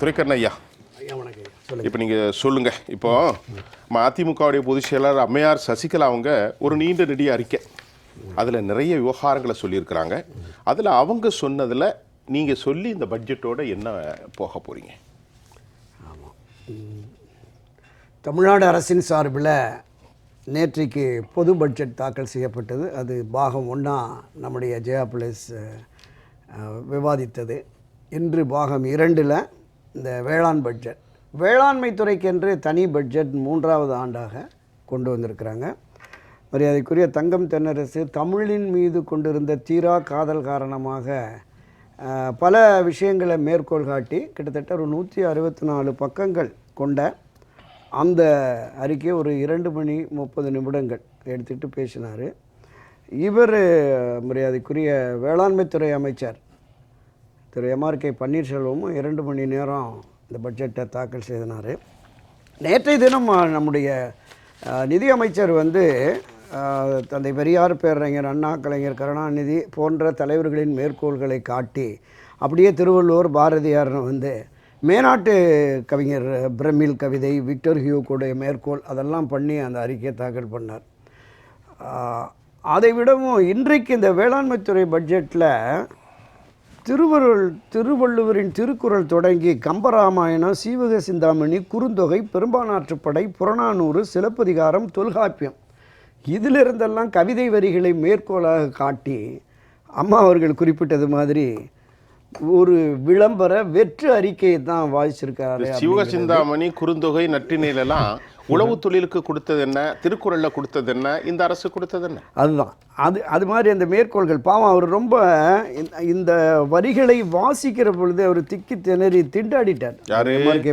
துரைக்கண்ண ஐயா. இப்போ நீங்கள் சொல்லுங்கள் இப்போ அதிமுகவுடைய பொதுச் செயலாளர் அம்மையார் சசிகலா அவங்க ஒரு நீண்ட நெடிய அறிக்கை. அதில் நிறைய விவகாரங்களை சொல்லியிருக்கிறாங்க. அதில் அவங்க சொன்னதில் நீங்கள் சொல்லி இந்த பட்ஜெட்டோட என்ன போக போகிறீங்க தமிழ்நாடு அரசின் சார்பில் நேற்றைக்கு பொது பட்ஜெட் தாக்கல் செய்யப்பட்டது. அது பாகம் ஒன்றா நம்முடைய ஜெயா பிளஸ் விவாதித்தது. இன்று பாகம் இரண்டில் இந்த வேளாண் பட்ஜெட். வேளாண்மை துறைக்கென்று தனி பட்ஜெட் மூன்றாவது ஆண்டாக கொண்டு வந்திருக்கிறாங்க. மரியாதைக்குரிய தங்கம் தென்னரசு தமிழின் மீது கொண்டிருந்த தீரா காதல் காரணமாக பல விஷயங்களை மேற்கோள் காட்டி கிட்டத்தட்ட ஒரு நூற்றி அறுபத்தி நாலு பக்கங்கள் கொண்ட அந்த அறிக்கை ஒரு இரண்டு மணி முப்பது நிமிடங்கள் எடுத்துக்கிட்டு பேசினார். இவர் மரியாதைக்குரிய வேளாண்மைத்துறை அமைச்சர் திரு எம்ஆர்கே பன்னீர்செல்வமும் இரண்டு மணி நேரம் இந்த பட்ஜெட்டை தாக்கல் செய்தினார். நேற்றைய தினம் நம்முடைய நிதியமைச்சர் நிதி அமைச்சர் வந்து தந்தை பெரியார் பேரறிஞர் அண்ணா கலைஞர் கருணாநிதி போன்ற தலைவர்களின் மேற்கோள்களை காட்டி அப்படியே திருவள்ளுவர் பாரதியார் வந்து மேனாட்டு கவிஞர் பிரமிழ் கவிதை விக்டர் ஹியூக்குடைய மேற்கோள் அதெல்லாம் பண்ணி அந்த அறிக்கையை தாக்கல் பண்ணார். அதை விடவும் இன்றைக்கு இந்த வேளாண்மைத்துறை பட்ஜெட்டில் திருவருள் திருவள்ளுவரின் திருக்குறள் தொடங்கி கம்பராமாயணம் சீவக சிந்தாமணி குறுந்தொகை பெரும்பானாற்றுப்படை புறநானூறு சிலப்பதிகாரம் தொல்காப்பியம். இதிலிருந்தெல்லாம் கவிதை வரிகளை மேற்கோளாக காட்டி அம்மா அவர்கள் குறிப்பிட்டது மாதிரி ஒரு விளம்பர வெற்று அறிக்கையை தான் வாசிச்சிருக்காரு சிவக சிந்தாமணி குறுந்தொகை நற்றினையிலலாம் உழவு தொழிலுக்கு கொடுத்தது என்ன? திருக்குறள்ல கொடுத்தது என்ன? இந்த அரசு கொடுத்தது என்ன? அதுதான். அது அது மாதிரி அந்த மேற்கோள்கள் பாவம் அவர் ரொம்ப இந்த- வரிகளை வாசிக்கிற பொழுது அவர் திக்கி திணறி திண்டாடிட்டார்? எம்ஆர்கே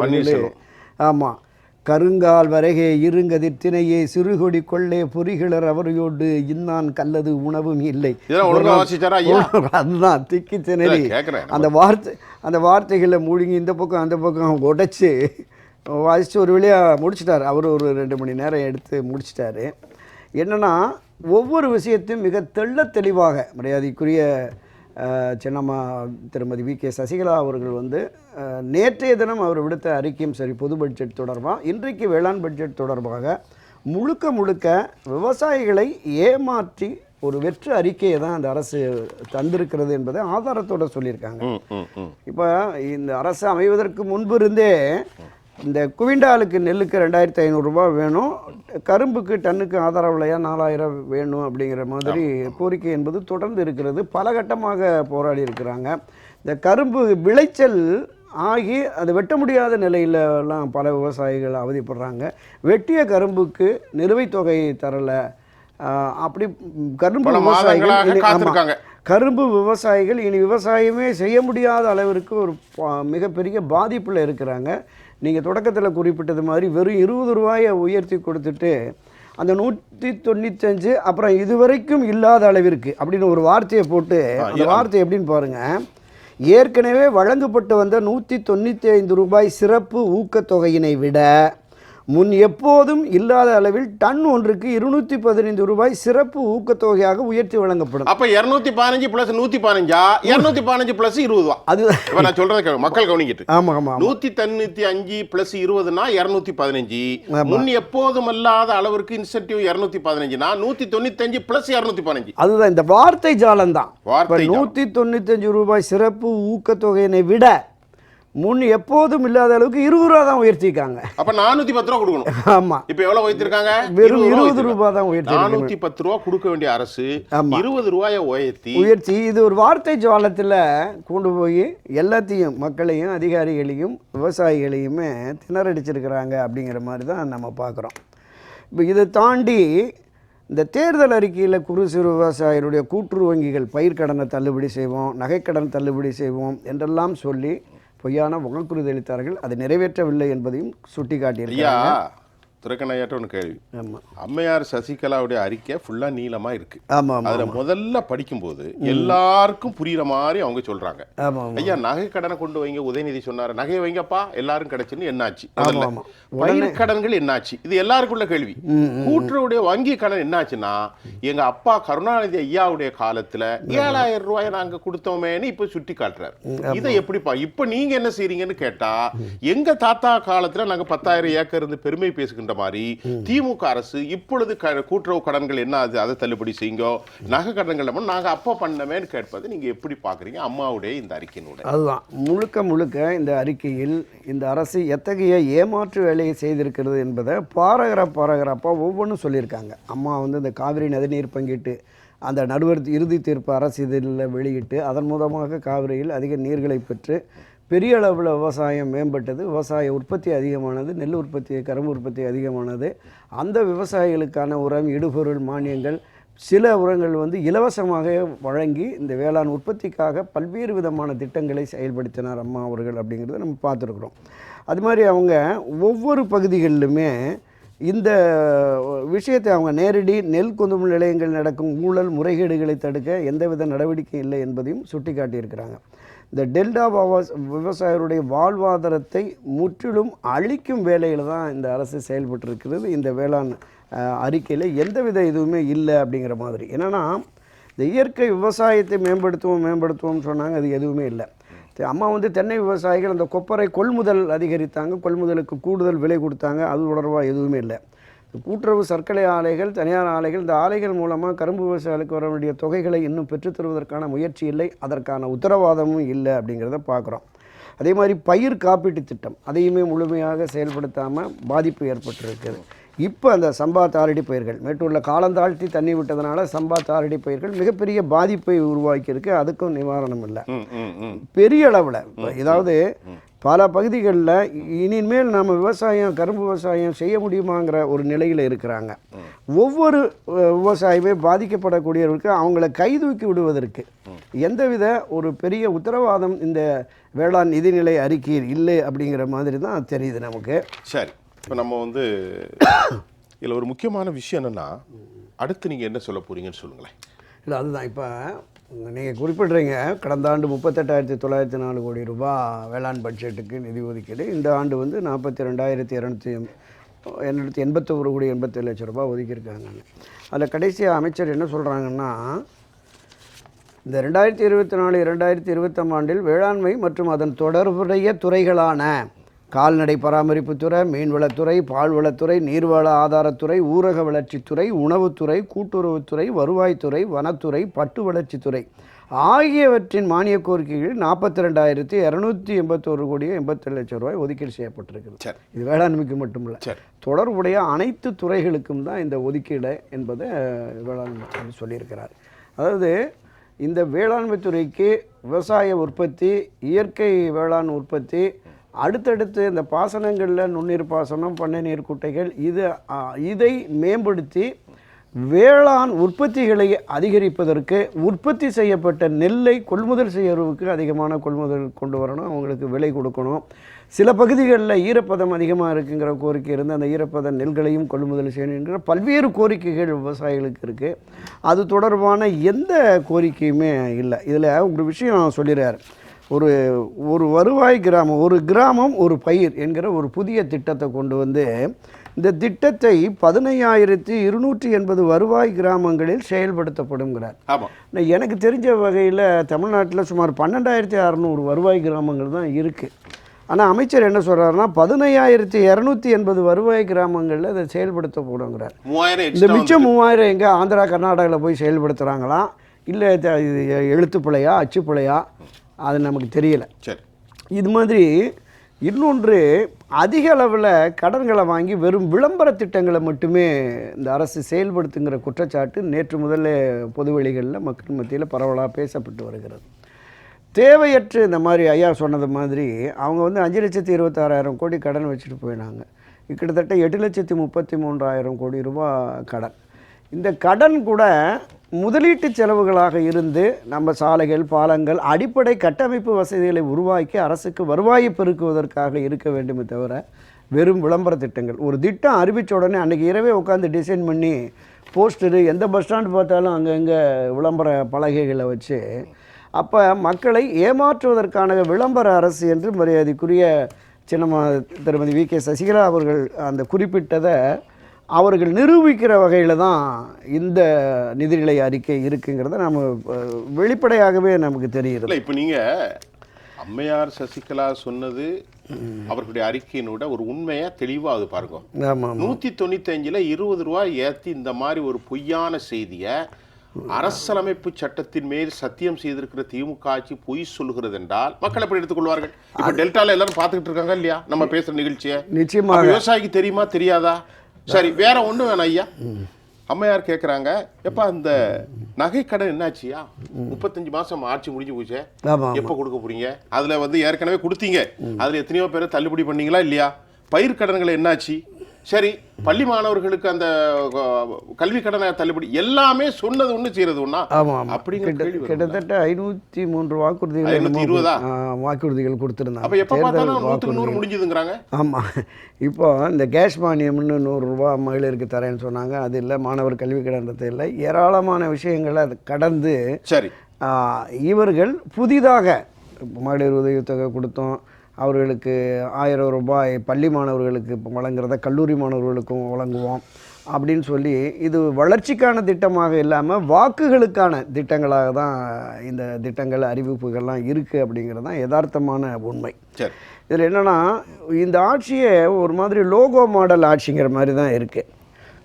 பன்னீர்செல்வம். ஆமாம் கருங்கால் வரகே இருங்கதிர் திணையே சிறுகொடி கொள்ளே பொறிகளர் அவரையோடு இன்னான் கல்லது உணவும் இல்லை. அதுதான் திக்கி திணறி. அந்த வார்த்தை அந்த வார்த்தைகளை மூழ்கி இந்த பக்கம் அந்த பக்கம் உடைச்சு வாசித்து ஒரு வழியாக முடிச்சிட்டார். அவர் ஒரு ரெண்டு மணி நேரம் எடுத்து முடிச்சிட்டாரு. என்னன்னா ஒவ்வொரு விஷயத்தையும் மிக தெள்ளத் தெளிவாக மரியாதைக்குரிய சின்னம்மா திருமதி வி. கே. சசிகலா அவர்கள் வந்து நேற்றைய தினம் அவர் விடுத்த அறிக்கையும் சரி பொது பட்ஜெட் தொடர்பாக இன்றைக்கு வேளாண் பட்ஜெட் தொடர்பாக முழுக்க முழுக்க விவசாயிகளை ஏமாற்றி ஒரு வெற்று அறிக்கையை தான் அந்த அரசு தந்திருக்கிறது என்பதை ஆதாரத்தோட சொல்லியிருக்காங்க. இப்போ இந்த அரசு அமைவதற்கு முன்பு இருந்தே இந்த குவிண்டாலுக்கு நெல்லுக்கு ரெண்டாயிரத்தி ஐநூறுரூபா வேணும். கரும்புக்கு டன்னுக்கு ஆதார விலையாக நாலாயிரம் வேணும் அப்படிங்கிற மாதிரி கோரிக்கை என்பது தொடர்ந்து இருக்கிறது. பல கட்டமாக போராடி இருக்கிறாங்க. இந்த கரும்பு விளைச்சல் ஆகி அது வெட்ட முடியாத நிலையில எல்லாம் பல விவசாயிகள் அவதிப்படுறாங்க. வெட்டிய கரும்புக்கு நிலுவைத் தொகை தரலை. அப்படி கரும்பு விவசாயிகள். கரும்பு விவசாயிகள் இனி விவசாயமே செய்ய முடியாத அளவிற்கு ஒரு மிகப்பெரிய பாதிப்பில் இருக்கிறாங்க. நீங்கள் தொடக்கத்தில் குறிப்பிட்டது மாதிரி வெறும் இருபது ரூபாயை உயர்த்தி கொடுத்துட்டு அந்த நூற்றி தொண்ணூத்தஞ்சு அப்புறம் இதுவரைக்கும் இல்லாத அளவிற்கு அப்படின்னு ஒரு வார்த்தையை போட்டு அந்த வார்த்தை எப்படின்னு பாருங்கள் ஏற்கனவே வழங்கப்பட்டு வந்த நூற்றி தொண்ணூற்றி ஐந்து ரூபாய் சிறப்பு ஊக்கத்தொகையினை விட முன் எப்போதும் இல்லாத அளவில் டன் ஒன்றுக்கு இருநூற்றி பதினைந்து ரூபாய் சிறப்பு ஊக்கத்தொகையாக உயர்த்தி வழங்கப்படும். அப்ப இருநூத்தி பதினஞ்சு பிளஸ் நூத்தி பதினஞ்சா? இருநூத்தி பதினஞ்சு பிளஸ் இருபது ரூபா அது நான் சொல்றதை கேளு, மக்கள் கவனிக்கிட்டு. ஆமாம் ஆமாம் நூத்தி தொண்ணூத்தி அஞ்சு பிளஸ் இருபதுனா இருநூத்தி பதினஞ்சு. முன் எப்போதும் அல்லாத அளவிற்கு இன்சென்டிவ் இருநூத்தி பதினஞ்சுனா நூத்தி தொண்ணூத்தி அஞ்சு பிளஸ் இருநூத்தி பதினஞ்சு. அதுதான் இந்த வார்த்தை ஜாலம் தான் ஜாலம். நூற்றி தொண்ணூத்தஞ்சு ரூபாய் சிறப்பு ஊக்கத்தொகையினை விட முன் எப்போதும் இல்லாத அளவுக்கு இருபது ரூபா தான் உயர்த்திருக்காங்க. அப்ப நானூத்தி பத்து ரூபா கொடுக்கணும். ஆமாம் இப்ப எவ்வளவு வைத்திருக்காங்க வெறும் இருபது ரூபாய் தான் உயர்த்தி நானூத்தி பத்து ரூபா கொடுக்க வேண்டிய அரசு ஆமா. இருபது ரூபாய உயர்த்தி உயர்த்தி இது ஒரு வார்த்தை ஜாலத்தில் கொண்டு போய் எல்லாத்தையும் மக்களையும் அதிகாரிகளையும் விவசாயிகளையுமே திணறடிச்சிருக்கிறாங்க அப்படிங்கிற மாதிரி தான் நம்ம பார்க்குறோம். இப்போ இதை தாண்டி இந்த தேர்தல் அறிக்கையில் குறு சிறு விவசாயிகளுடைய கூட்டுறவு வங்கிகள் பயிர்க்கடனை தள்ளுபடி செய்வோம் நகைக்கடன் தள்ளுபடி செய்வோம் என்றெல்லாம் சொல்லி பொய்யான வாக்குறுதி அளித்தார்கள். அதை நிறைவேற்றவில்லை என்பதையும் சுட்டிக்காட்டியிருக்கிறார் துரைக்கண்ணையாட்ட ஒன்று கேள்வி. அம்மையார் சசிகலாவுடைய அறிக்கை ஃபுல்லா நீளமா இருக்கு. ஆமாம் அதுல முதல்ல படிக்கும்போது எல்லாருக்கும் புரியுற மாதிரி அவங்க ஆமாம் ஐயா நகை கடனை கொண்டு வைங்க உதயநிதி சொன்னாரு. நகையை வைங்கப்பா எல்லாரும் கிடைச்சுன்னு என்னாச்சு. பயிர் கடன்கள் என்னாச்சு? இது எல்லாருக்குள்ள கேள்வி. கூட்டுறவுடைய வங்கி கடன் என்னாச்சுன்னா எங்க அப்பா கருணாநிதி ஐயாவுடைய காலத்துல ஏழாயிரம் ரூபாய் நாங்க கொடுத்தோமேன்னு இப்ப சுட்டி காட்டுறாரு. இதை எப்படிப்பா? இப்ப நீங்க என்ன செய்றீங்கன்னு கேட்டா எங்க தாத்தா காலத்துல நாங்க பத்தாயிரம் ஏக்கர் இருந்து பெருமை பேசுகின்ற மாதிரி திமுக அரசு இப்பொழுது கூட்டுறவு கடன்கள் என்ன ஆகுது? அதை தள்ளுபடி செய்யுங்க? நகை கடன்கள் நம்ம நாங்க அப்பா பண்ணமேன்னு கேட்பது நீங்க எப்படி பாக்குறீங்க அம்மாவுடைய இந்த அறிக்கையினுடைய. அதுதான். முழுக்க முழுக்க இந்த அறிக்கையில் இந்த அரசு எத்தகைய ஏமாற்று வேலையை செய்திருக்கிறது என்பதை பாராகிராஃப் பாராகிராஃபாக ஒவ்வொன்றும் சொல்லியிருக்காங்க. அம்மா வந்து இந்த காவிரி நதிநீர் பங்கிட்டு அந்த நடுவர் இறுதி தீர்ப்பு அரசு இதில் வெளியிட்டு அதன் மூலமாக காவிரியில் அதிக நீர்களை பெற்று பெரிய அளவில் விவசாயம் மேம்பட்டது விவசாய உற்பத்தி அதிகமானது நெல் உற்பத்தி கரும்பு உற்பத்தி அதிகமானது. அந்த விவசாயிகளுக்கான உரம் இடுபொருள் மானியங்கள் சில உரங்கள் வந்து இலவசமாக வழங்கி இந்த வேளாண் உற்பத்திக்காக பல்வேறு விதமான திட்டங்களை செயல்படுத்தினார் அம்மா அவர்கள் அப்படிங்கிறத நம்ம பார்த்துருக்குறோம். அது மாதிரி அவங்க ஒவ்வொரு பகுதிகளிலுமே இந்த விஷயத்தை அவங்க நேரடி நெல் கொந்தும் நிலையங்கள் நடக்கும் ஊழல் முறைகேடுகளை தடுக்க எந்தவித நடவடிக்கை இல்லை என்பதையும் சுட்டிக்காட்டியிருக்கிறாங்க. இந்த டெல்டா விவச விவசாயிகளுடைய வாழ்வாதாரத்தை முற்றிலும் அழிக்கும் வேலையில் தான் இந்த அரசு செயல்பட்டிருக்கிறது. இந்த வேளாண் அறிக்கையில் எந்தவித இதுவுமே இல்லை அப்படிங்கிற மாதிரி. என்னென்னா இந்த இயற்கை விவசாயத்தை மேம்படுத்துவோம் மேம்படுத்துவோம்னு சொன்னாங்க அது எதுவுமே இல்லை. அம்மா வந்து தென்னை விவசாயிகள் அந்த கொப்பரை கொள்முதல் அதிகரித்தாங்க கொள்முதலுக்கு கூடுதல் விலை கொடுத்தாங்க அது தொடர்பாக எதுவுமே இல்லை. கூட்டுறவு சர்க்கரை ஆலைகள் தனியார் ஆலைகள் இந்த ஆலைகள் மூலமாக கரும்பு விவசாயிகளுக்கு வர வேண்டிய தொகைகளை இன்னும் பெற்றுத்தருவதற்கான முயற்சி இல்லை. அதற்கான உத்தரவாதமும் இல்லை அப்படிங்கிறத பார்க்குறோம். அதே மாதிரி பயிர் காப்பீட்டு திட்டம் அதையுமே முழுமையாக செயல்படுத்தாமல் பாதிப்பு ஏற்பட்டிருக்குது இப்போ அந்த சம்பா தாரடி பயிர்கள் மேட்டூரில் காலந்தாழ்த்தி தண்ணி விட்டதுனால சம்பா தாரடி பயிர்கள் மிகப்பெரிய பாதிப்பை உருவாக்கியிருக்கு அதுக்கும் நிவாரணம் இல்லை. பெரிய அளவில். ஏதாவது பல பகுதிகளில் இனிமேல் நாம் விவசாயம் கரும்பு விவசாயம் செய்ய முடியுமாங்கிற ஒரு நிலையில் இருக்கிறாங்க. ஒவ்வொரு அஹ், விவசாயியுமே பாதிக்கப்படக்கூடியவருக்கு அவங்கள கைதூக்கி விடுவதற்கு எந்தவித ஒரு பெரிய உத்தரவாதம் இந்த வேளாண் நிதிநிலை அறிக்கையில் இல்லை அப்படிங்கிற மாதிரி தான் தெரியுது நமக்கு. சரி. இப்போ நம்ம வந்து இதில் ஒரு முக்கியமான விஷயம் என்னென்னா அடுத்து நீங்கள் என்ன சொல்ல போகிறீங்கன்னு சொல்லுங்களேன். இல்லை அதுதான். இப்போ நீங்கள் குறிப்பிடுறீங்க கடந்த ஆண்டு முப்பத்தெட்டாயிரத்தி தொள்ளாயிரத்தி நாலு கோடி ரூபாய் வேளாண் பட்ஜெட்டுக்கு நிதி ஒதுக்கீடு. இந்த ஆண்டு வந்து நாற்பத்தி ரெண்டாயிரத்தி இரநூத்தி எண்ணூற்றி எண்பத்தொரு கோடி எண்பத்தேழு லட்சம் ரூபாய் ஒதுக்கியிருக்காங்க. அதில் கடைசியாக அமைச்சர் என்ன சொல்கிறாங்கன்னா இந்த ரெண்டாயிரத்தி இருபத்தி நாலு இரண்டாயிரத்தி இருபத்தாம் ஆண்டில் வேளாண்மை மற்றும் அதன் தொடர்புடைய துறைகளான கால்நடை பராமரிப்புத்துறை மீன்வளத்துறை பால்வளத்துறை நீர்வள ஆதாரத்துறை ஊரக வளர்ச்சித்துறை உணவுத்துறை கூட்டுறவுத்துறை வருவாய்த்துறை வனத்துறை பட்டு வளர்ச்சித்துறை. ஆகியவற்றின் மானிய கோரிக்கைகள் நாற்பத்தி ரெண்டாயிரத்தி இரநூத்தி எண்பத்தோரு கோடியே எண்பத்தேழு லட்சம் ரூபாய் ஒதுக்கீடு செய்யப்பட்டிருக்குது. சரி. இது வேளாண்மைக்கு மட்டுமில்லை. தொடர்புடைய அனைத்து துறைகளுக்கும் தான் இந்த ஒதுக்கீடு என்பதை வேளாண்மை சொல்லியிருக்கிறார். அதாவது இந்த வேளாண்மை துறைக்கு விவசாய உற்பத்தி இயற்கை வேளாண் உற்பத்தி அடுத்தடுத்து இந்த பாசனங்களில் நுண்ணீர் பாசனம் பண்ணை நீர் குட்டைகள் இது இதை மேம்படுத்தி வேளாண் உற்பத்திகளை அதிகரிப்பதற்கு உற்பத்தி செய்யப்பட்ட நெல்லை கொள்முதல் செய்யறதுக்கு அதிகமான கொள்முதல் கொண்டு வரணும் அவங்களுக்கு விலை கொடுக்கணும். சில பகுதிகளில் ஈரப்பதம் அதிகமாக இருக்குங்கிற கோரிக்கை இருந்து அந்த ஈரப்பத நெல்களையும் கொள்முதல் செய்யணுங்கிற பல்வேறு கோரிக்கைகள் விவசாயிகளுக்கு இருக்குது அது தொடர்பான எந்த கோரிக்கையுமே இல்லை. இதில் ஒரு விஷயம் சொல்லிடுறாரு. ஒரு ஒரு வருவாய் கிராமம் ஒரு கிராமம் ஒரு பயிர் என்கிற ஒரு புதிய திட்டத்தை கொண்டு வந்து இந்த திட்டத்தை பதினையாயிரத்தி இருநூற்றி எண்பது வருவாய் கிராமங்களில் செயல்படுத்தப்படுங்கிறார். ஆமா. நான் எனக்கு தெரிஞ்ச வகையில் தமிழ்நாட்டில் சுமார் பன்னெண்டாயிரத்தி அறநூறு வருவாய் கிராமங்கள் தான் இருக்குது ஆனால் அமைச்சர் என்ன சொல்கிறாருன்னா பதினையாயிரத்தி இரநூத்தி எண்பது வருவாய் கிராமங்களில் அதை செயல்படுத்தப்படுங்கிறார். மூவாயிரம் இந்த மிச்சம் மூவாயிரம் எங்கே ஆந்திரா கர்நாடகாவில் போய் செயல்படுத்துகிறாங்களா இல்லை இது எழுத்துப்பிழையா அச்சுப்பிழையா? அது நமக்கு தெரியல. சரி. இது மாதிரி இன்னொன்று அதிக அளவில் கடன்களை வாங்கி வெறும் விளம்பர திட்டங்களை மட்டுமே இந்த அரசு செயல்படுத்துங்கிற குற்றச்சாட்டு நேற்று முதல்ல பொதுவெளிகளில் மக்கள் மத்தியில் பரவலாக பேசப்பட்டு வருகிறது. தேவையற்று இந்த மாதிரி ஐயா சொன்னது மாதிரி அவங்க வந்து அஞ்சு லட்சத்தி இருபத்தாறாயிரம் கோடி கடன் வச்சுட்டு போயினாங்க. கிட்டத்தட்ட எட்டு லட்சத்தி முப்பத்தி மூன்றாயிரம் கோடி ரூபாய் கடன். இந்த கடன் கூட முதலீட்டு செலவுகளாக இருந்து நம்ம சாலைகள் பாலங்கள் அடிப்படை கட்டமைப்பு வசதிகளை உருவாக்கி அரசுக்கு வருவாயை பெருக்குவதற்காக இருக்க வேண்டுமே தவிர வெறும் விளம்பர திட்டங்கள். ஒரு திட்டம் அறிவித்த உடனே அன்றைக்கி இரவே உட்காந்து டிசைன் பண்ணி போஸ்டரு எந்த பஸ் ஸ்டாண்டு பார்த்தாலும் அங்கங்கே விளம்பர பலகைகளை வச்சு அப்போ மக்களை ஏமாற்றுவதற்கான விளம்பர அரசு என்று மரியாதைக்குரிய சின்னம்மா திருமதி வி கே சசிகலா அவர்கள் அந்த குறிப்பிட்டதை அவர்கள் நிரூபிக்கிற வகையில் தான் இந்த நிதிநிலை அறிக்கை இருக்குங்கிறத நம்ம வெளிப்படையாகவே நமக்கு தெரியுது இப்போ நீங்க அம்மையார் சசிகலா சொன்னது அவர்களுடைய அறிக்கையினோட ஒரு உண்மையா தெளிவா அது பாருங்க. நூத்தி தொண்ணூத்தி அஞ்சுல இருபது ரூபாய் ஏத்தி இந்த மாதிரி ஒரு பொய்யான செய்தியை அரசியலமைப்பு சட்டத்தின் மேல் சத்தியம் செய்திருக்கிற திமுக ஆட்சி பொய் சொல்லுகிறது என்றால் மக்கள் எப்படி எடுத்துக்கொள்வார்கள்? இப்ப டெல்டால எல்லாரும் பார்த்துக்கிட்டு இருக்காங்க இல்லையா? நம்ம பேசுற நிகழ்ச்சியை. நிச்சயமாக. விவசாயிக்கு தெரியுமா தெரியாதா? சரி வேற ஒண்ணு வேணாம் ஐயா. அம்மையார் கேக்குறாங்க எப்பா இந்த நகை கடன் என்னாச்சியா? முப்பத்தஞ்சு மாசம் ஆட்சி முடிஞ்சு போச்சே. எப்போ கொடுக்க போறீங்க? அதுல வந்து ஏற்கனவே கொடுத்தீங்க. அதுல எத்தனையோ பேரை தள்ளுபடி பண்ணீங்களா இல்லையா? பயிர் கடன்கள் என்னாச்சு? சரி பள்ளி மாணவர்களுக்கு அந்த கல்வி கடனை தள்ளுபடி எல்லாமே சொன்னது ஒண்ணு செய்யறது ஒண்ணா? ஆமாம் அப்படிங்கிற. கிட்டத்தட்ட ஐநூற்றி மூன்று வாக்குறுதிகள் இருபதா? வாக்குறுதிகள் கொடுத்துருந்தாங்க. அப்ப எப்ப பார்த்தாலும் நூற்றுக்கு நூறு முடிஞ்சதுங்கிறாங்க? ஆமாம் இப்போ இந்த கேஸ் மானியம்னு நூறுரூவா மகளிருக்கு தரேன்னு சொன்னாங்க. அது இல்லை மாணவர் கல்வி கடனத்தை இல்லை. ஏராளமான விஷயங்களை அது கடந்து சரி. இவர்கள் புதிதாக மகளிர் உதவித்தொகை கொடுத்தோம். அவர்களுக்கு ஆயிரம் ரூபாய் பள்ளி மாணவர்களுக்கு வழங்குறத கல்லூரி மாணவர்களுக்கும் வழங்குவோம் அப்படின்னு சொல்லி இது வளர்ச்சிக்கான திட்டமாக இல்லாமல் வாக்குகளுக்கான திட்டங்களாக தான் இந்த திட்டங்கள் அறிவிப்புகள்லாம் இருக்குது அப்படிங்கிறது தான் யதார்த்தமான உண்மை. சரி. இதில் என்னென்னா இந்த ஆட்சியே ஒரு மாதிரி லோகோ மாடல் ஆட்சிங்கிற மாதிரி தான் இருக்குது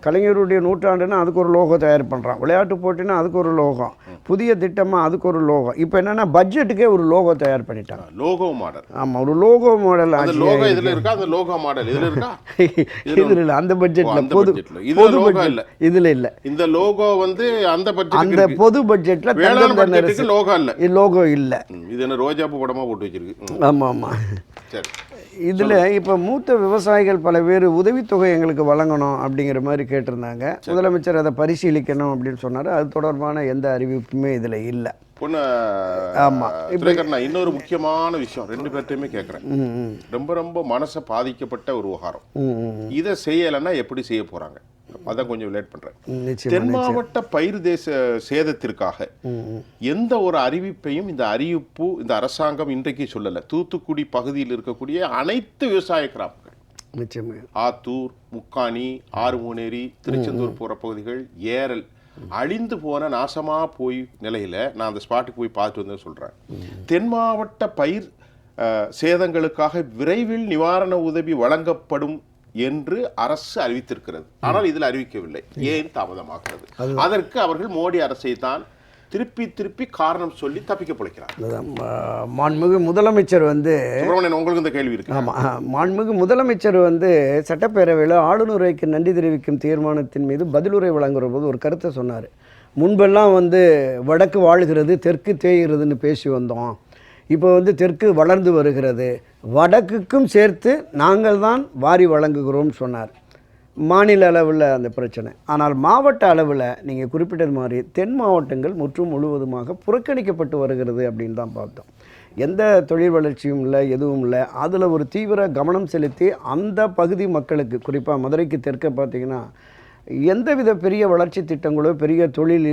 கலைஞருடைய நூற்றாண்டுன்னா அதுக்கு ஒரு லோகோ தயார் பண்ணுறான் விளையாட்டு போட்டினா அதுக்கு ஒரு லோகம் புதிய திட்டமாக அதுக்கு ஒரு லோகம் இப்போ என்னென்னா பட்ஜெட்டுக்கே ஒரு லோகோ தயார் பண்ணிட்டாங்க. லோகோ மாடல் ஆமாம் ஒரு லோகோ மாடல் அந்த லோகோ இதுல இருக்கா? அந்த லோகோ மாடல் இதுல இருக்கா? இதில் இல்லை அந்த பட்ஜெட்டில் அந்த பொது பொது பட்ஜெட் இல்ல. இதில் இல்லை. இந்த லோகோ வந்து அந்த அந்த பட்ஜெட் பொது பட்ஜெட்டில் வேளாண் பட்ஜெட்டுக்கு லோகோ இல்ல. லோகோ இல்லை. இது என்ன ரோஜாப்பூ படமா போட்டு வச்சிருக்கு. ஆமாம் ஆமாம் சரி. இதில் இப்போ மூத்த விவசாயிகள் பல பேர் உதவித்தொகை எங்களுக்கு வழங்கணும் அப்படிங்கிற மாதிரி கேட்டிருந்தாங்க. முதலமைச்சர் அதை பரிசீலிக்கணும் அப்படின்னு சொன்னார். அது தொடர்பான எந்த அறிவிப்புமே இதில் இல்லை. பொண்ணு ஆமா. துரைக்கண்ணா இன்னொரு முக்கியமான விஷயம். ரெண்டு பேர்ட்டையுமே கேட்குறேன் ரொம்ப ரொம்ப மனசை பாதிக்கப்பட்ட ஒரு விவகாரம். இதை செய்யலைன்னா எப்படி செய்ய போறாங்க? அதான் கொஞ்சம் லேட் நிச்சயமா தென் மாவட்ட பயிர் தேச சேதத்திற்காக எந்த ஒரு அறிவிப்பையும் இந்த அறிவிப்பு இந்த அரசாங்கம் இன்றைக்கு சொல்லல. தூத்துக்குடி பகுதியில் இருக்கக்கூடிய அனைத்து விவசாய கிராமங்கள். ஆத்தூர் முக்காணி ஆறுமுனேரி திருச்செந்தூர் போற பகுதிகள் ஏரல் அழிந்து போன நாசமா போய் நிலையில நான் அந்த ஸ்பாட்டுக்கு போய் பார்த்துட்டு வந்து சொல்றேன். தென் மாவட்ட பயிர் சேதங்களுக்காக விரைவில் நிவாரண உதவி வழங்கப்படும் என்று அரசு அறிவித்திருக்கிறது. ஆனால் இதில் அறிவிக்கவில்லை. ஏன் தாமதமாகிறது? அதற்கு அவர்கள் மோடி அரசை தான் திருப்பி திருப்பி காரணம் சொல்லி தப்பிக்க பிழைக்கிறார் மாண்புமிகு முதலமைச்சர் வந்து சுப்பிரமணியன் உங்களுக்கு இந்த கேள்வி இருக்கு. ஆமாம் மாண்புமிகு முதலமைச்சர் வந்து சட்டப்பேரவையில் ஆளுநரைக்கு நன்றி தெரிவிக்கும் தீர்மானத்தின் மீது பதிலுரை வழங்குற போது ஒரு கருத்தை சொன்னார். முன்பெல்லாம் வந்து வடக்கு வாழ்கிறது தெற்கு தேய்கிறதுன்னு பேசி வந்தோம். இப்போ வந்து தெற்கு வளர்ந்து வருகிறது. வடக்குக்கும் சேர்த்து நாங்கள் தான் வாரி வழங்குகிறோம் சொன்னார். மாநில அளவில் அந்த பிரச்சனை. ஆனால் மாவட்ட அளவில் நீங்கள் குறிப்பிட்டது மாதிரி தென் மாவட்டங்கள் முற்றும் முழுவதுமாக புறக்கணிக்கப்பட்டு வருகிறது அப்படின்னு தான் பார்த்தோம். எந்த தொழில் வளர்ச்சியும் இல்லை எதுவும் இல்லை. அதில் ஒரு தீவிர கவனம் செலுத்தி அந்த பகுதி மக்களுக்கு குறிப்பாக மதுரைக்கு தெற்க பார்த்தீங்கன்னா எந்தவித பெரிய வளர்ச்சி திட்டங்களோ பெரிய தொழில்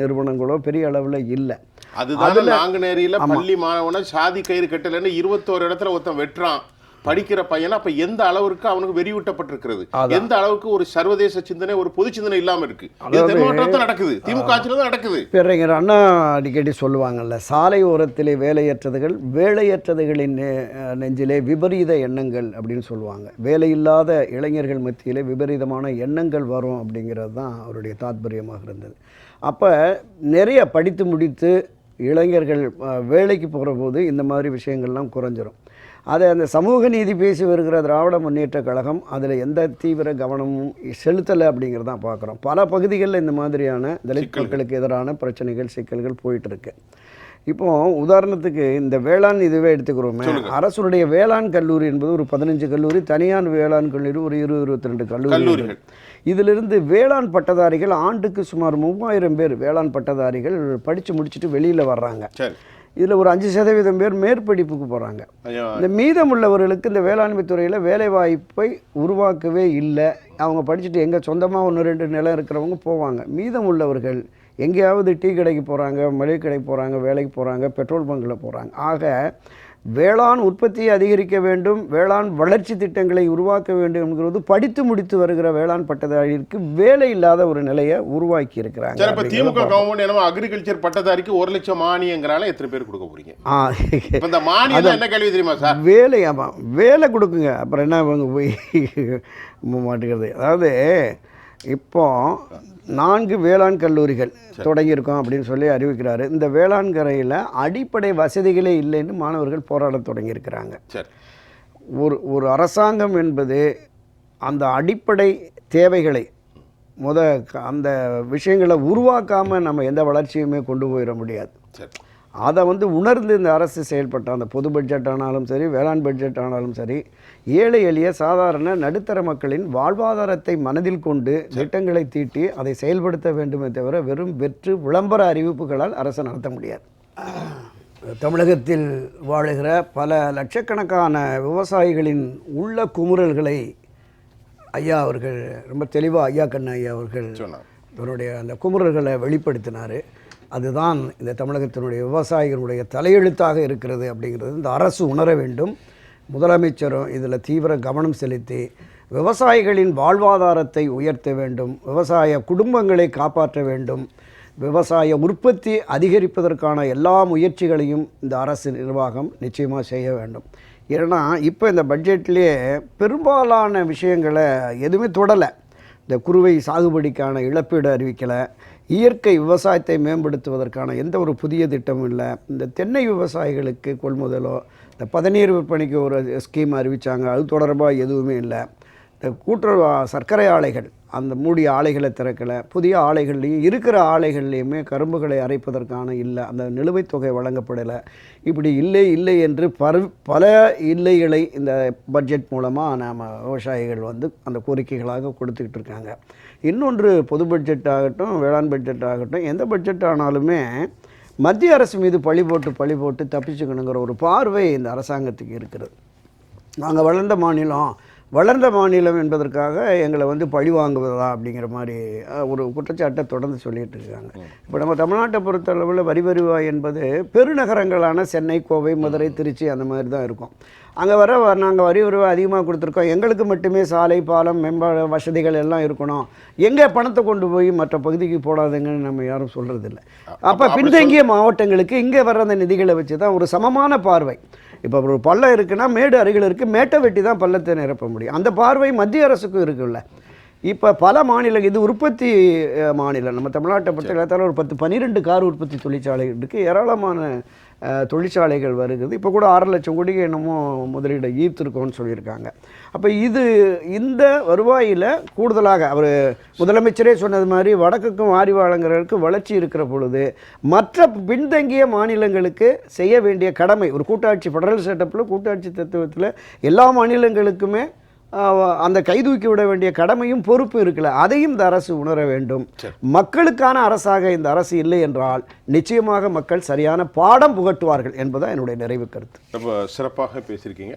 நிறுவனங்களோ பெரிய அளவில் இல்லை. அதுதான் நாங்குநேரியில பள்ளி மாணவனை சாதி கயிறு கட்டலன்னு இருபத்தோரு இடத்துல ஒருத்தன் வெட்டுறான். படிக்கிற பையனா அப்ப எந்த அளவுக்கு அவனுக்கு வெறியூட்டப்பட்டிருக்கிறது? எந்த அளவுக்கு ஒரு சர்வதேச சிந்தனை ஒரு பொது சிந்தனை இல்லாம இருக்கு? நடக்குது. திமுக ஆட்சியில தான் நடக்குது. பேரறிஞர் அண்ணா அடிக்கடி சொல்லுவாங்கல்ல சாலை ஓரத்திலே வேலையற்றதுகள் வேலையற்றதுகளின் நெஞ்சிலே விபரீத எண்ணங்கள் அப்படின்னு சொல்லுவாங்க. வேலையில்லாத இளைஞர்கள் மத்தியிலே விபரீதமான எண்ணங்கள் வரும் அப்படிங்கிறது தான் அவருடைய தாத்பரியமாக இருந்தது. அப்போ நிறைய படித்து முடித்து இளைஞர்கள் வேலைக்கு போகிற போது இந்த மாதிரி விஷயங்கள்லாம் குறைஞ்சிரும். அதை அந்த சமூக நீதி பேசி வருகிற திராவிட முன்னேற்ற கழகம் அதில் எந்த தீவிர கவனமும் செலுத்தலை அப்படிங்கிறத தான் பார்க்குறோம். பல பகுதிகளில் இந்த மாதிரியான தலித் மக்களுக்கு எதிரான பிரச்சனைகள் சிக்கல்கள் போயிட்டு இருக்கு இப்போ உதாரணத்துக்கு இந்த வேளாண் இதுவே எடுத்துக்கிறோமே. அரசுடைய வேளாண் கல்லூரி என்பது ஒரு பதினஞ்சு கல்லூரி தனியார் வேளாண் கல்லூரி ஒரு இருபது இருபத்தி ரெண்டு கல்லூரி கல்லூரிகள். இதிலிருந்து வேளாண் பட்டதாரிகள் ஆண்டுக்கு சுமார் மூவாயிரம் பேர் வேளாண் பட்டதாரிகள் படித்து முடிச்சுட்டு வெளியில் வர்றாங்க. இதில் ஒரு அஞ்சு சதவீதம் பேர் மேற்படிப்புக்கு போகிறாங்க இந்த மீதமுள்ளவர்களுக்கு இந்த வேளாண்மை துறையில் வேலை வாய்ப்பை உருவாக்கவே இல்லை. அவங்க படிச்சுட்டு எங்கே சொந்தமாக ஒன்று ரெண்டு நிலம் இருக்கிறவங்க போவாங்க. மீதம் உள்ளவர்கள் எங்கேயாவது டீ கடைக்கு போகிறாங்க மளிகை கடைக்கு போகிறாங்க வேலைக்கு போகிறாங்க பெட்ரோல் பங்கில் போகிறாங்க ஆக வேளாண் உற்பத்தியை அதிகரிக்க வேண்டும் வேளாண் வளர்ச்சி திட்டங்களை உருவாக்க வேண்டும் என்கிறது படித்து முடித்து வருகிற வேளாண் பட்டதாரிக்கு வேலை இல்லாத ஒரு நிலையை உருவாக்கி இருக்கிறாங்க. இப்ப திமுக கவர்மெண்ட் என்னமோ அக்ரிகல்ச்சர் பட்டதாரிக்கு ஒரு லட்சம் மானியங்கிறால எத்தனை பேர் கொடுக்க போறீங்க? இந்த மானியம் என்ன கேள்வி தெரியுமா சார்? வேலை ஆமாம் வேலை கொடுக்குங்க. அப்புறம் என்ன இவங்க போய் மாட்டுக்கிறது? அதாவது இப்போ நான்கு வேளாண் கல்லூரிகள் தொடங்கியிருக்கோம் அப்படின்னு சொல்லி அறிவிக்கிறாரு. இந்த வேளாண் கரையில் அடிப்படை வசதிகளே இல்லைன்னு மாணவர்கள் போராடத் தொடங்கியிருக்கிறாங்க. சரி. ஒரு ஒரு அரசாங்கம் என்பது அந்த அடிப்படை தேவைகளை முத அந்த விஷயங்களை உருவாக்காமல் நம்ம எந்த வளர்ச்சியுமே கொண்டு போயிட முடியாது. சரி. அதை வந்து உணர்ந்து இந்த அரசு செயல்பட்ட அந்த பொது பட்ஜெட் ஆனாலும் சரி வேளாண் பட்ஜெட் ஆனாலும் சரி ஏழை எளிய சாதாரண நடுத்தர மக்களின் வாழ்வாதாரத்தை மனதில் கொண்டு திட்டங்களை தீட்டி அதை செயல்படுத்த வேண்டுமே தவிர வெறும் வெற்று விளம்பர அறிவிப்புகளால் அரசு நடத்த முடியாது. தமிழகத்தில் வாழுகிற பல லட்சக்கணக்கான விவசாயிகளின் உள்ள குமுறல்களை ஐயா அவர்கள் ரொம்ப தெளிவாக ஐயா கண்ணா ஐயா அவர்கள் தன்னுடைய அந்த குமுறல்களை வெளிப்படுத்தினார். அதுதான் இந்த தமிழகத்தினுடைய விவசாயிகளுடைய தலையெழுத்தாக இருக்கிறது அப்படிங்கிறது இந்த அரசு உணர வேண்டும். முதலமைச்சரும் இதில் தீவிர கவனம் செலுத்தி விவசாயிகளின் வாழ்வாதாரத்தை உயர்த்த வேண்டும். விவசாய குடும்பங்களை காப்பாற்ற வேண்டும். விவசாய உற்பத்தி அதிகரிப்பதற்கான எல்லா முயற்சிகளையும் இந்த அரசு நிர்வாகம் நிச்சயமாக செய்ய வேண்டும். ஏன்னா இப்போ இந்த பட்ஜெட்லேயே பெரும்பாலான விஷயங்களை எதுவுமே தொடலை. இந்த குறுவை சாகுபடிக்கான இழப்பீடு அறிவிக்கலை. இயற்கை விவசாயத்தை மேம்படுத்துவதற்கான எந்த ஒரு புதிய திட்டமும் இல்லை. இந்த தென்னை விவசாயிகளுக்கு கொள்முதலோ இந்த பதநீர் விற்பனைக்கு ஒரு ஸ்கீம் அறிவித்தாங்க அது தொடர்பாக எதுவுமே இல்லை. இந்த கூட்டுறவு சர்க்கரை ஆலைகள் அந்த மூடிய ஆலைகளை திறக்கலை. புதிய ஆலைகள்லையும் இருக்கிற ஆலைகள்லையுமே கரும்புகளை அரைப்பதற்கான இல்லை அந்த நிலுவைத் தொகை வழங்கப்படலை. இப்படி இல்லை இல்லை என்று பரு பல இல்லைகளை இந்த பட்ஜெட் மூலமாக நாம் விவசாயிகள் வந்து அந்த கோரிக்கைகளாக கொடுத்துக்கிட்டு இருக்காங்க. இன்னொன்று பொது பட்ஜெட் ஆகட்டும் வேளாண் பட்ஜெட் ஆகட்டும் எந்த பட்ஜெட் ஆனாலுமே மத்திய அரசு மீது பழி போட்டு பழி போட்டு தப்பிச்சுக்கணுங்கிற ஒரு பார்வை இந்த அரசாங்கத்துக்கு இருக்கிறது. நாங்கள் வளர்ந்த மாநிலம் வளர்ந்த மாநிலம் என்பதற்காக எங்களை வந்து பழி வாங்குவதா அப்படிங்கிற மாதிரி ஒரு குற்றச்சாட்டை தொடர்ந்து சொல்லிட்டு இருக்காங்க. இப்போ நம்ம தமிழ்நாட்டை பொறுத்தளவில் வரி வருவாய் என்பது பெருநகரங்களான சென்னை கோவை மதுரை திருச்சி அந்த மாதிரி தான் இருக்கும். அங்கே வர நாங்கள் வரி வருவாய் அதிகமாக கொடுத்துருக்கோம். எங்களுக்கு மட்டுமே சாலை பாலம் மேம்பாடு வசதிகள் எல்லாம் இருக்கணும். எங்கே பணத்தை கொண்டு போய் மற்ற பகுதிக்கு போடாதுங்கன்னு நம்ம யாரும் சொல்கிறதில்ல அப்போ பின்தங்கிய மாவட்டங்களுக்கு இங்கே வர்ற அந்த நிதிகளை வச்சு தான் ஒரு சமமான பார்வை. இப்போ ஒரு பள்ளம் இருக்குன்னா மேடு அருகில் இருக்குது மேட்டை வெட்டி தான் பள்ளத்தை நிரப்ப முடியும். அந்த பார்வை மத்திய அரசுக்கும் இருக்குல்ல. இப்போ பல மாநிலம் இது உற்பத்தி மாநிலம். நம்ம தமிழ்நாட்டை பொறுத்த ஏறத்தாழ ஒரு பத்து பன்னிரெண்டு கார் உற்பத்தி தொழிற்சாலை இருக்குது ஏராளமான தொழிற்சாலைகள் வருகிறது. இப்போ கூட ஆறு லட்சம் கோடிக்கு என்னமோ முதலீடை ஈர்த்திருக்கோம்னு சொல்லியிருக்காங்க. அப்போ இது இந்த வருவாயில் கூடுதலாக அவர் முதலமைச்சரே சொன்னது மாதிரி வடக்குக்கும் வாரி வழங்குறதுக்கு வளர்ச்சி இருக்கிற பொழுது மற்ற பின்தங்கிய மாநிலங்களுக்கு செய்ய வேண்டிய கடமை ஒரு கூட்டாட்சி ஃபெடரல் செட்டப்பில் கூட்டாட்சி தத்துவத்தில் எல்லா மாநிலங்களுக்குமே அந்த கைதூக்கி விட வேண்டிய கடமையும் பொறுப்பு இருக்குல்ல அதையும் இந்த அரசு உணர வேண்டும். மக்களுக்கான அரசாக இந்த அரசு இல்லை என்றால் நிச்சயமாக மக்கள் சரியான பாடம் புகட்டுவார்கள் என்பதுதான் என்னுடைய நிறைவு கருத்து. ரொம்ப சிறப்பாக பேசியிருக்கீங்க.